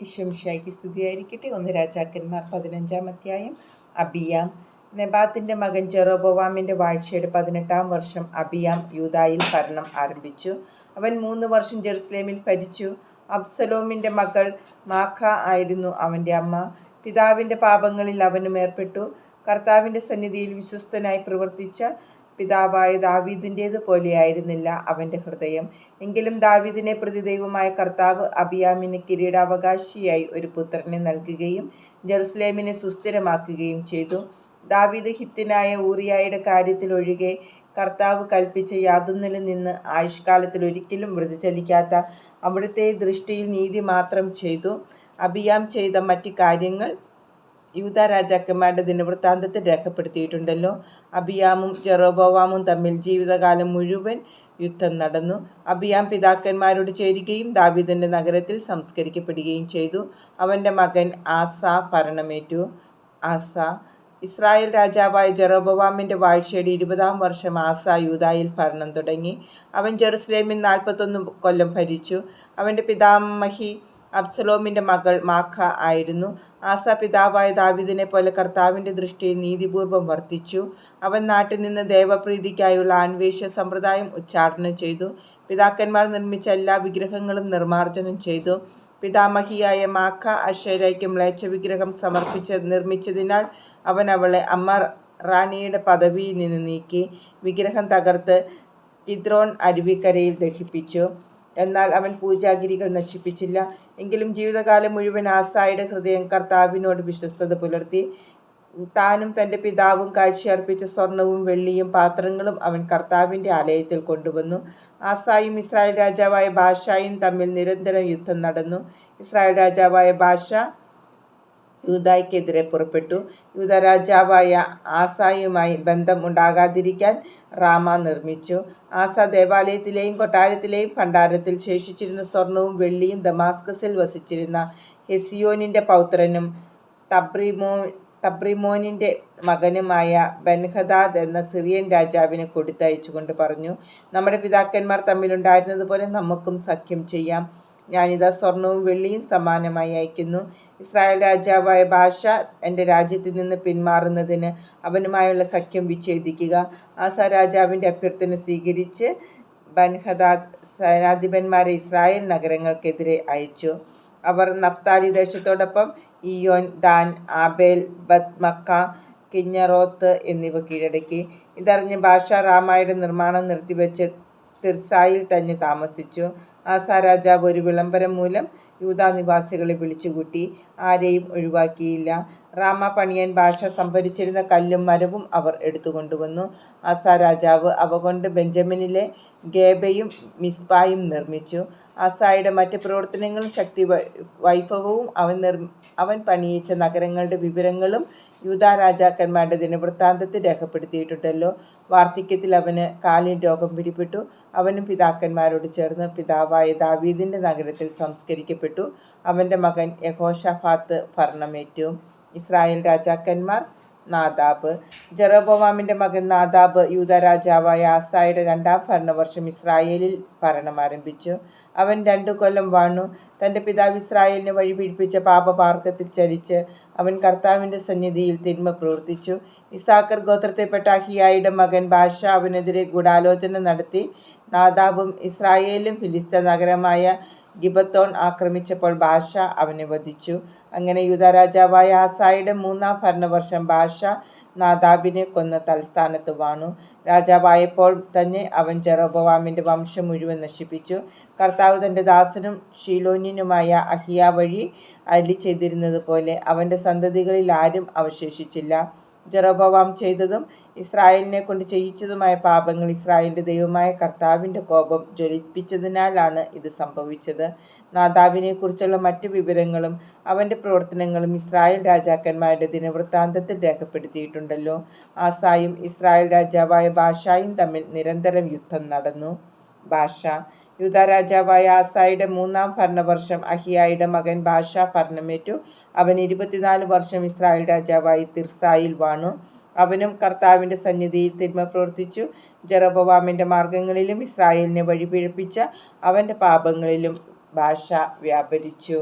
ഇഷംഷായ്ക്ക് സ്തുതിയായിരിക്കട്ടെ. ഒന്ന് രാജാക്കന്മാർ പതിനഞ്ചാം അധ്യായം. അബിയാം. നെബാത്തിന്റെ മകൻ ജെറോബോവാമിന്റെ വാഴ്ചയുടെ പതിനെട്ടാം വർഷം അബിയാം യൂതായിൽ ഭരണം ആരംഭിച്ചു. അവൻ മൂന്ന് വർഷം ജെറുസലേമിൽ ഭരിച്ചു. അബ്സലോമിന്റെ മകൾ മാഖ ആയിരുന്നു അവന്റെ അമ്മ. പിതാവിന്റെ പാപങ്ങളിൽ അവനും ഏർപ്പെട്ടു. കർത്താവിന്റെ സന്നിധിയിൽ വിശ്വസ്തനായി പ്രവർത്തിച്ച പിതാവായ ദാവീദിന്റേത് പോലെയായിരുന്നില്ല അവന്റെ ഹൃദയം. എങ്കിലും ദാവീദിനെ പ്രതിദൈവമായ കർത്താവ് അബിയാമിന് കിരീടാവകാശിയായി ഒരു പുത്രനെ നൽകുകയും ജെറുസലേമിനെ സുസ്ഥിരമാക്കുകയും ചെയ്തു. ദാവീദ് ഹിത്തിനായ ഊറിയായുടെ കാര്യത്തിൽ ഒഴികെ കർത്താവ് കൽപ്പിച്ച യാതൊന്നിലും നിന്ന് ആയുഷ്കാലത്തിൽ ഒരിക്കലും വൃതിചലിക്കാത്ത അവിടുത്തെ ദൃഷ്ടിയിൽ നീതി മാത്രം ചെയ്തു. അബിയാം ചെയ്ത മറ്റു കാര്യങ്ങൾ യൂത രാജാക്കന്മാരുടെ ദിനവൃത്താന്തത്തിൽ രേഖപ്പെടുത്തിയിട്ടുണ്ടല്ലോ. അബിയാമും ജെറോബോവാമും തമ്മിൽ ജീവിതകാലം മുഴുവൻ യുദ്ധം നടന്നു. അബിയാം പിതാക്കന്മാരോട് ചേരുകയും ദാവീദിന്റെ നഗരത്തിൽ സംസ്കരിക്കപ്പെടുകയും ചെയ്തു. അവന്റെ മകൻ ആസ ഭരണമേറ്റു. ആസ ഇസ്രായേൽ രാജാവായ ജെറോബവാമിന്റെ വാഴ്ചയുടെ ഇരുപതാം വർഷം ആസ യൂതായിൽ ഭരണം തുടങ്ങി. അവൻ ജെറുസലേമിൽ നാൽപ്പത്തൊന്ന് കൊല്ലം ഭരിച്ചു. അവന്റെ പിതാമഹി അബ്സലോമിന്റെ മകൾ മാഖ ആയിരുന്നു. ആസ പിതാവായ ദാവിദിനെ പോലെ കർത്താവിന്റെ ദൃഷ്ടിയിൽ നീതിപൂർവം വർത്തിച്ചു. അവൻ നാട്ടിൽ നിന്ന് ദേവപ്രീതിക്കായുള്ള ആൺവേഷ്യ സമ്പ്രദായം ഉച്ചാടനം ചെയ്തു. പിതാക്കന്മാർ നിർമ്മിച്ച എല്ലാ വിഗ്രഹങ്ങളും നിർമ്മാർജനം ചെയ്തു. പിതാമഹിയായ മാഖ അശ്വരയ്ക്ക് മ്ലേച്ഛ വിഗ്രഹം സമർപ്പിച്ച് നിർമ്മിച്ചതിനാൽ അവൻ അവളെ അമ്മ റാണിയുടെ പദവിയിൽ നിന്ന് നീക്കി. വിഗ്രഹം തകർത്ത് കിദ്രോൺ അരുവിക്കരയിൽ ദഹിപ്പിച്ചു. എന്നാൽ അവൻ പൂജാഗിരികൾ നശിപ്പിച്ചില്ല. എങ്കിലും ജീവിതകാലം മുഴുവൻ ആസായുടെ ഹൃദയം കർത്താവിനോട് വിശ്വസ്തത പുലർത്തി. താനും തന്റെ പിതാവും കാഴ്ചയർപ്പിച്ച സ്വർണവും വെള്ളിയും പാത്രങ്ങളും അവൻ കർത്താവിന്റെ ആലയത്തിൽ കൊണ്ടുവന്നു. ആസായും ഇസ്രായേൽ രാജാവായ ബാഷായും തമ്മിൽ നിരന്തരം യുദ്ധം നടന്നു. ഇസ്രായേൽ രാജാവായ ബാഷ യൂതായ്ക്കെതിരെ പുറപ്പെട്ടു. യൂത രാജാവായ ആസായുമായി ബന്ധം ഉണ്ടാകാതിരിക്കാൻ റാമ നിർമ്മിച്ചു. ആസ ദേവാലയത്തിലെയും കൊട്ടാരത്തിലെയും ഭണ്ഡാരത്തിൽ ശേഷിച്ചിരുന്ന സ്വർണവും വെള്ളിയും ദമാസ്കസിൽ വസിച്ചിരുന്ന ഹെസിയോനിന്റെ പൗത്രനും തബ്രിമോ തബ്രിമോനിന്റെ മകനുമായ ബൻഹദാദ് എന്ന സിറിയൻ രാജാവിന് കൊടുത്തയച്ചുകൊണ്ട് പറഞ്ഞു നമ്മുടെ പിതാക്കന്മാർ തമ്മിലുണ്ടായിരുന്നതുപോലെ നമുക്കും സഖ്യം ചെയ്യാം. ഞാനിതാ സ്വർണവും വെള്ളിയും സമ്മാനമായി അയക്കുന്നു. ഇസ്രായേൽ രാജാവായ ഭാഷ എന്റെ രാജ്യത്തിൽ നിന്ന് പിന്മാറുന്നതിന് അവനുമായുള്ള സഖ്യം വിച്ഛേദിക്കുക. ആസ രാജാവിന്റെ അഭ്യർത്ഥന സ്വീകരിച്ച് ബൻഹദാദ് സേനാധിപന്മാരെ ഇസ്രായേൽ നഗരങ്ങൾക്കെതിരെ അയച്ചു. അവർ Naphtali ദേശത്തോടൊപ്പം Ijon Dan Abel Bethmaacah Kinnereth എന്നിവ കീഴടക്കി. ഇതറിഞ്ഞ് ഭാഷ റാമായുടെ നിർമ്മാണം നിർത്തിവെച്ച് തിർസായിൽ തന്നെ താമസിച്ചു. ആസാ രാജാവ് ഒരു വിളംബരം മൂലം യൂതാ നിവാസികളെ വിളിച്ചുകൂട്ടി. ആരെയും ഒഴിവാക്കിയില്ല. റാമ പണിയൻ ഭാഷ സംഭരിച്ചിരുന്ന കല്ലും മരവും അവർ എടുത്തുകൊണ്ടുവന്നു. ആസാ രാജാവ് അവ കൊണ്ട് ബെഞ്ചമിനിലെ ഗേബയും മിസ്ബായും നിർമ്മിച്ചു. ആസായുടെ മറ്റ് പ്രവർത്തനങ്ങളും ശക്തി വൈഭവവും അവൻ അവൻ പണിയിച്ച നഗരങ്ങളുടെ വിവരങ്ങളും യൂതാ രാജാക്കന്മാരുടെ ദിനവൃത്താന്തത്തിൽ രേഖപ്പെടുത്തിയിട്ടുണ്ടല്ലോ. വാർദ്ധക്യത്തിൽ അവന് കാലിൽ രോഗം പിടിപെട്ടു അവനും പിതാക്കന്മാരോട് ചേർന്ന് പിതാവായ ദാവീദിന്റെ നഗരത്തിൽ സംസ്കരിക്കപ്പെട്ടു. അവന്റെ മകൻ യഹോഷഫാത്ത് ഭരണമേറ്റു. ഇസ്രായേൽ രാജാക്കന്മാർ നാദാബ്. ജെറോബോവാമിന്റെ മകൻ നാദാബ് യൂത രാജാവായ ആസായുടെ രണ്ടാം ഭരണവർഷം ഇസ്രായേലിൽ ഭരണം ആരംഭിച്ചു. അവൻ രണ്ടു കൊല്ലം വാണു. തന്റെ പിതാവ് ഇസ്രായേലിനെ വഴി പിടിപ്പിച്ച പാപമാർഗത്തിൽ ചരിച്ച് അവൻ കർത്താവിന്റെ സന്നിധിയിൽ തിന്മ പ്രവർത്തിച്ചു. ഇസാക്കർ ഗോത്രത്തെപ്പെട്ട അഹിയായുടെ മകൻ ബാഷ അവനെതിരെ ഗൂഢാലോചന നടത്തി. നാദാബും ഇസ്രായേലും ഫിലിസ്ത നഗരമായ ഗിബത്തോൺ ആക്രമിച്ചപ്പോൾ ബാഷ അവനെ വധിച്ചു. അങ്ങനെ യുദ്ധരാജാവായ ആസായുടെ മൂന്നാം ഭരണവർഷം ബാഷ നാദാബിനെ കൊന്ന തൽസ്ഥാനത്ത് വാണു. രാജാവായപ്പോൾ തന്നെ അവൻ ജെറോബവാമിന്റെ വംശം മുഴുവൻ നശിപ്പിച്ചു. കർത്താവ് തന്റെ ദാസനും ഷീലോന്യനുമായ അഹിയ വഴി അലി ചെയ്തിരുന്നത് പോലെ അവന്റെ സന്തതികളിൽ ആരും അവശേഷിച്ചില്ല. ജെറോബവാം ചെയ്തതും ഇസ്രായേലിനെ കൊണ്ട് ചെയ്യിച്ചതുമായ പാപങ്ങൾ ഇസ്രായേലിന്റെ ദൈവമായ കർത്താവിന്റെ കോപം ജ്വലിപ്പിച്ചതിനാലാണ് ഇത് സംഭവിച്ചത്. നാദാവിനെക്കുറിച്ചുള്ള മറ്റു വിവരങ്ങളും അവന്റെ പ്രവർത്തനങ്ങളും ഇസ്രായേൽ രാജാക്കന്മാരുടെ ദിനവൃത്താന്തത്തിൽ രേഖപ്പെടുത്തിയിട്ടുണ്ടല്ലോ. ആസായും ഇസ്രായേൽ രാജാവായ ബാഷായും തമ്മിൽ നിരന്തരം യുദ്ധം നടന്നു. ഭാഷ യൂത രാജാവായ ആസായുടെ മൂന്നാം ഭരണവർഷം അഹിയായുടെ മകൻ ബാഷ ഭരണമേറ്റു. അവൻ ഇരുപത്തിനാല് വർഷം ഇസ്രായേൽ രാജാവായി തിർസായിൽ വാണു. അവനും കർത്താവിന്റെ സന്നിധിയിൽ തിന്മ പ്രവർത്തിച്ചു. ജറബവാമിന്റെ മാർഗങ്ങളിലും ഇസ്രായേലിനെ വഴിപിഴപ്പിച്ച അവന്റെ പാപങ്ങളിലും ഭാഷ വ്യാപരിച്ചു.